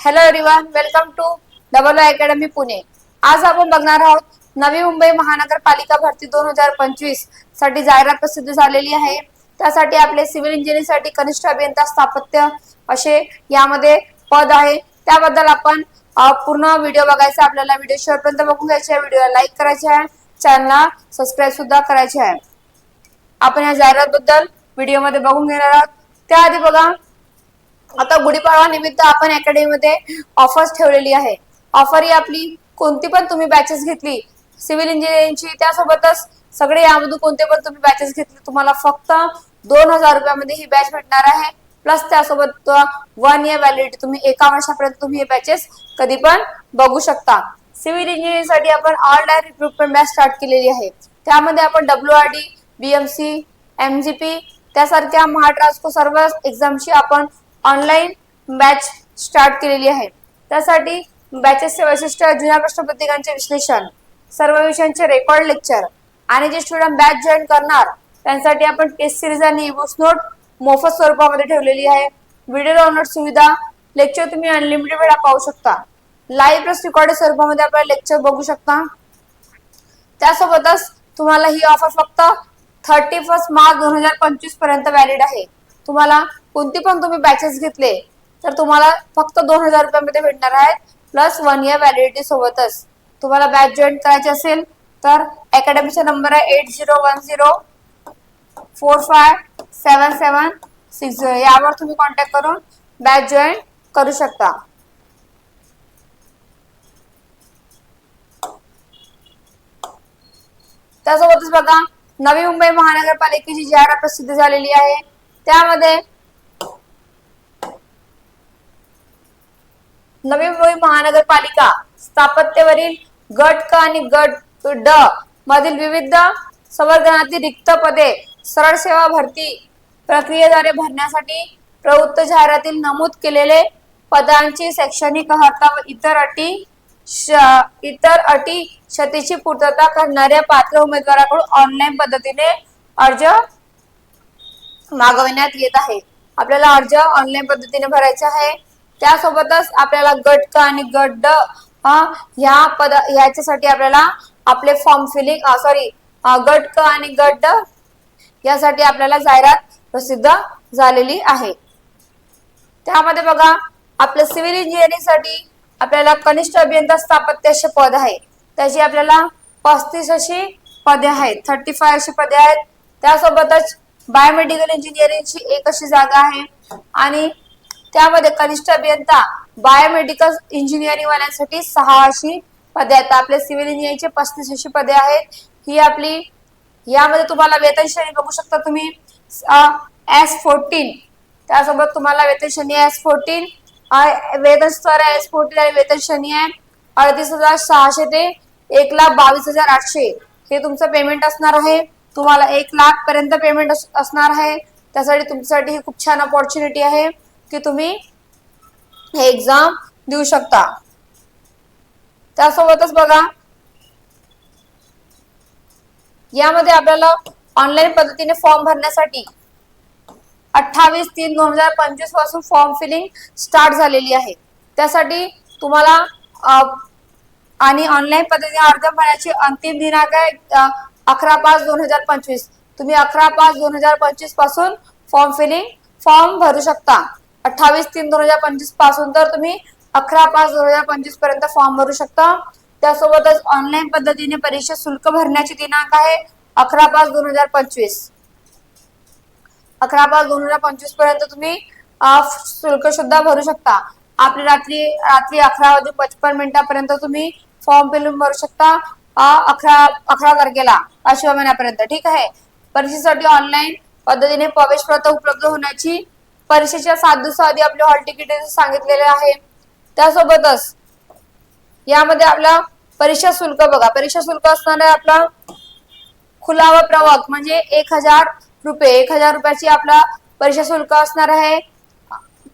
Hello everyone welcome to double academy Pune आज आपण बघणार आहोत नवी मुंबई महानगरपालिका भरती दोन हजार पंचवीससाठी जाहिरात प्रसिद्ध झालेली आहे. त्यासाठी आपले सिव्हिल इंजिनिअरिंगसाठी कनिष्ठ अभियंता स्थापत्य असे यामध्ये पद आहे. त्याबद्दल आपण पूर्ण व्हिडिओ बघायचा आपल्याला व्हिडिओ शेवटपर्यंत बघून घ्यायचे आहे. व्हिडिओला लाईक करायचे आहे. चॅनलला सबस्क्राईब सुद्धा करायचे आहे. आपण या जाहिरात बद्दल व्हिडिओमध्ये बघून घेणार आहोत. त्याआधी बघा आता गुढीपाडवा निमित्त आपण अकॅडमीमध्ये ऑफर्स ठेवलेली आहे. ऑफर ही आपली कोणती पण तुम्ही बॅचेस घेतली सिव्हिल इंजिनिअरिंगची त्यासोबतच सगळे यामधून कोणते पण तुम्ही बॅचेस घेतले तुम्हाला फक्त दोन हजार रुपयामध्ये ही बॅच भेटणार आहे. प्लस त्यासोबत वन इयर व्हॅलिडिटी तुम्ही एका वर्षापर्यंत तुम्ही हे बॅचेस कधी पण बघू शकता. सिव्हिल इंजिनिअरिंगसाठी आपण ऑनलाईन रिक्रुटमेंट बॅच स्टार्ट केलेली आहे. त्यामध्ये आपण W R D BMC MGP त्यासारख्या महाट्रान्सको सर्व एक्झामशी आपण ऑनलाईन बॅच स्टार्ट केलेली आहे. त्यासाठी बॅचेसचे वैशिष्ट्य जुन्या प्रश्नपत्रिकांचे विश्लेषण सर्व विषयांचे रेकॉर्ड लेक्चर आणि जे स्टुडंट बॅच जॉईन करणार त्यांसाठी आपण टेस्ट सिरीज आणि बुक्स नोट मोफत स्वरूपामध्ये ठेवलेली आहे. व्हिडिओ डाउनलोड सुविधा लेक्चर तुम्ही अनलिमिटेड वेळा पाहू शकता. लाईव्ह प्लस रेकॉर्ड स्वरूपामध्ये आपण लेक्चर बघू शकता. त्यासोबतच तुम्हाला ही ऑफर फक्त थर्टी फर्स्ट मार्च दोन हजार पंचवीसपर्यंत व्हॅलिड आहे. तुम्हाला कोणती पण तुम्ही बॅचेस घेतले तर तुम्हाला फक्त दोन हजार रुपयामध्ये भेटणार आहे प्लस वन इयर व्हॅलिडिटी सोबतच. तुम्हाला बॅच जॉईन करायची असेल तर अकॅडमीचा नंबर आहे eight zero one zero four five seven seven six zero यावर तुम्ही कॉन्टॅक्ट करून बॅच जॉईन करू शकता. त्यासोबतच बघा नवी मुंबई महानगरपालिकेची जाहिरात प्रसिद्ध झालेली आहे त्यामध्ये नवी मुंबई महानगरपालिका स्थापत्यवरील गट क आणि गट ड मधील विविध संवर्गातील रिक्त पदे सरळ सेवा भरती प्रक्रियेद्वारे भरण्यासाठी प्रवृत्त जाहिरातील नमूद केलेले पदांची शैक्षणिक अर्हता व इतर अटी इतर अटी क्षतीची पूर्तता करणाऱ्या पात्र उमेदवाराकडून ऑनलाईन पद्धतीने अर्ज मागविण्यात येत आहे. आपल्याला अर्ज ऑनलाईन पद्धतीने भरायचा आहे. त्यासोबतच आपल्याला गट क आणि गट ड ह्या पद ह्याच्यासाठी आपल्याला आपले फॉर्म फिलिंग सॉरी गट क आणि गट ड यासाठी आपल्याला जाहिरात प्रसिद्ध झालेली आहे. त्यामध्ये बघा आपलं सिव्हिल इंजिनिअरिंगसाठी आपल्याला कनिष्ठ अभियंता स्थापत्याचे पद आहे. त्याची आपल्याला पस्तीस अशी पदे आहेत थर्टी फाय अशी पदे आहेत. त्यासोबतच बायोमेडिकल इंजिनिअरिंगची एक अशी जागा आहे. आणि त्यामध्ये कनिष्ठ अभियंता बायोमेडिकल इंजिनिअरिंग वाल्यांसाठी सहा अशी पदे आहेत. आपल्या सिव्हिल इंजिनिअरिंगचे पस्तीस अशी पदे आहेत. ही आपली यामध्ये तुम्हाला वेतन श्रेणी बघू शकता तुम्ही. एस फोर्टीन त्यासोबत तुम्हाला वेतन श्रेणी एस फोर्टीन वेतन स्तर एस फोर्टीन आणि वेतन श्रेणी आहे अडतीस हजार सहाशे ते एक लाख बावीस हजार आठशे. हे तुमचं पेमेंट असणार आहे. तुम्हाला एक लाख पर्यंत पेमेंट असणार आहे. त्यासाठी तुमच्यासाठी ही खूप छान अपॉर्च्युनिटी आहे की तुम्ही हे एक्झाम देऊ शकता. त्यासोबतच बघा यामध्ये आपल्याला ऑनलाईन पद्धतीने फॉर्म भरण्यासाठी अठ्ठावीस तीन दोन हजार पंचवीसपासून फॉर्म फिलिंग स्टार्ट झालेली आहे. त्यासाठी तुम्हाला आणि ऑनलाईन पद्धतीने अर्ज भरण्याची अंतिम दिनांक आहे अकरा पाच दोन हजार पंचवीस. तुम्ही अकरा पाच दोन हजार पंचवीसपासून फॉर्म फिलिंग फॉर्म भरू शकता. अठ्ठावीस तीन दोन हजार पंचवीसपासून तर तुम्ही अकरा पाच दोन हजार पंचवीसपर्यंत फॉर्म भरू शकता. त्यासोबतच ऑनलाईन पद्धतीने परीक्षा शुल्क भरण्याची दिनांक आहे अकरा पाच दोन हजार पंचवीस. अकरा पाच दोन हजार पंचवीसपर्यंत तुम्ही शुल्क सुद्धा भरू शकता. आपली रात्री रात्री अकरा वाजून पचपन मिनिटापर्यंत तुम्ही फॉर्म फिलून भरू शकता अकरा अकरा तारखेला. पाचव्या महिन्यापर्यंत. ठीक आहे? परीक्षेसाठी ऑनलाईन पद्धतीने प्रवेश प्रथा उपलब्ध होण्याची परीक्षेच्या सात दिवसाआधी आपले हॉल तिकीट सांगितलेले आहे. त्यासोबतच यामध्ये आपला परीक्षा शुल्क बघा. परीक्षा शुल्क असणार आहे आपला खुला व प्रवाह म्हणजे एक हजार रुपये एक हजार रुपयाची आपला परीक्षा शुल्क असणार आहे.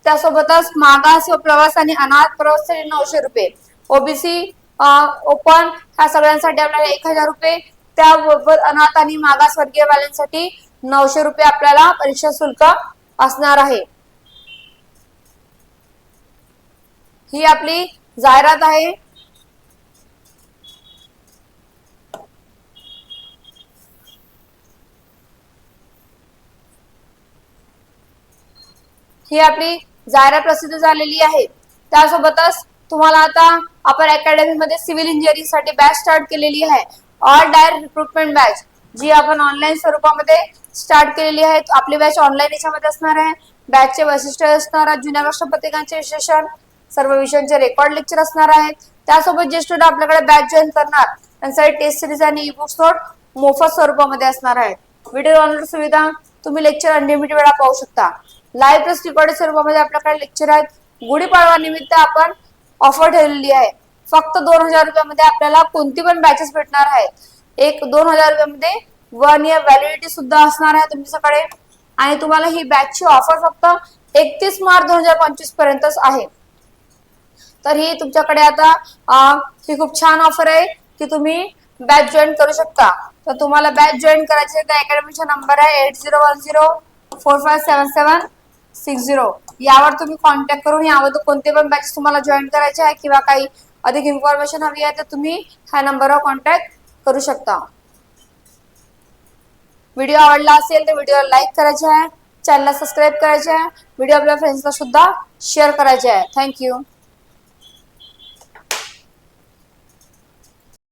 त्यासोबतच मागास व प्रवास आणि अनाथ प्रवासासाठी नऊशे रुपये. ओबीसी ओपन ह्या सगळ्यांसाठी आपल्याला एक हजार रुपये त्याबरोबर अनाथ आणि मागासवर्गीय वाल्यांसाठी नऊशे रुपये आपल्याला परीक्षा शुल्क असणार आहे. ही आपली जाहिरात आहे. ही आपली जाहिरात प्रसिद्ध झालेली आहे. त्यासोबतच तुम्हाला आता आपण अकॅडमीमध्ये सिव्हिल इंजिनिअरिंगसाठी बॅच स्टार्ट केलेली आहे. ऑल डायरेक्ट रिक्रुटमेंट बॅच जी आपण ऑनलाईन स्वरूपामध्ये स्टार्ट केलेली आहे. आपली बॅच ऑनलाईन याच्यामध्ये असणार आहे. बॅचचे वैशिष्ट्य असणार आहे जुन्या राष्ट्रपतिकांचे विश्लेषण सर्व विषयांचे रेकॉर्ड लेक्चर असणार आहेत. त्यासोबत जे स्टुडंट आपल्याकडे बॅच जॉईन करणार त्यांसाठी टेस्ट सिरीज आणि ई बुक्स नोट मोफत स्वरूपामध्ये असणार आहेत. व्हिडिओ डाउनलोड सुविधा तुम्ही लेक्चर अनलिमिटेड वेळा पाहू शकता. लाईव्ह प्लस रेकॉर्ड स्वरूपामध्ये आपल्याकडे लेक्चर आहेत. गुढीपाडवा निमित्त आपण ऑफर ठेवलेली आहे. फक्त दोन हजार रुपयामध्ये आपल्याला कोणती पण बॅचेस भेटणार आहेत. एक दोन हजार रुपयामध्ये वन इयर व्हॅलिडिटी सुद्धा असणार आहे तुमच्याकडे. आणि तुम्हाला ही बॅचची ऑफर फक्त एकतीस मार्च दोन हजार पंचवीस पर्यंतच आहे. तर ही तुमच्याकडे आता ही खूप छान ऑफर आहे की तुम्ही बॅच जॉईन करू शकता. तर तुम्हाला बॅच जॉईन करायची आहे तर अकॅडमीचा नंबर आहे eight zero one zero four five seven seven six zero यावर तुम्ही कॉन्टॅक्ट करून यावर कोणते पण बॅचेस तुम्हाला जॉईन करायचे आहे किंवा काही अधिक इन्फॉर्मेशन हवी आहे तर तुम्ही ह्या नंबरवर कॉन्टॅक्ट करू शकता. व्हिडिओ आवडला असेल तर व्हिडिओला लाईक करायचे आहे. चॅनलला सबस्क्राईब करायचे आहे. व्हिडिओ आपल्या फ्रेंड्सला सुद्धा शेअर करायचे आहे. थँक्यू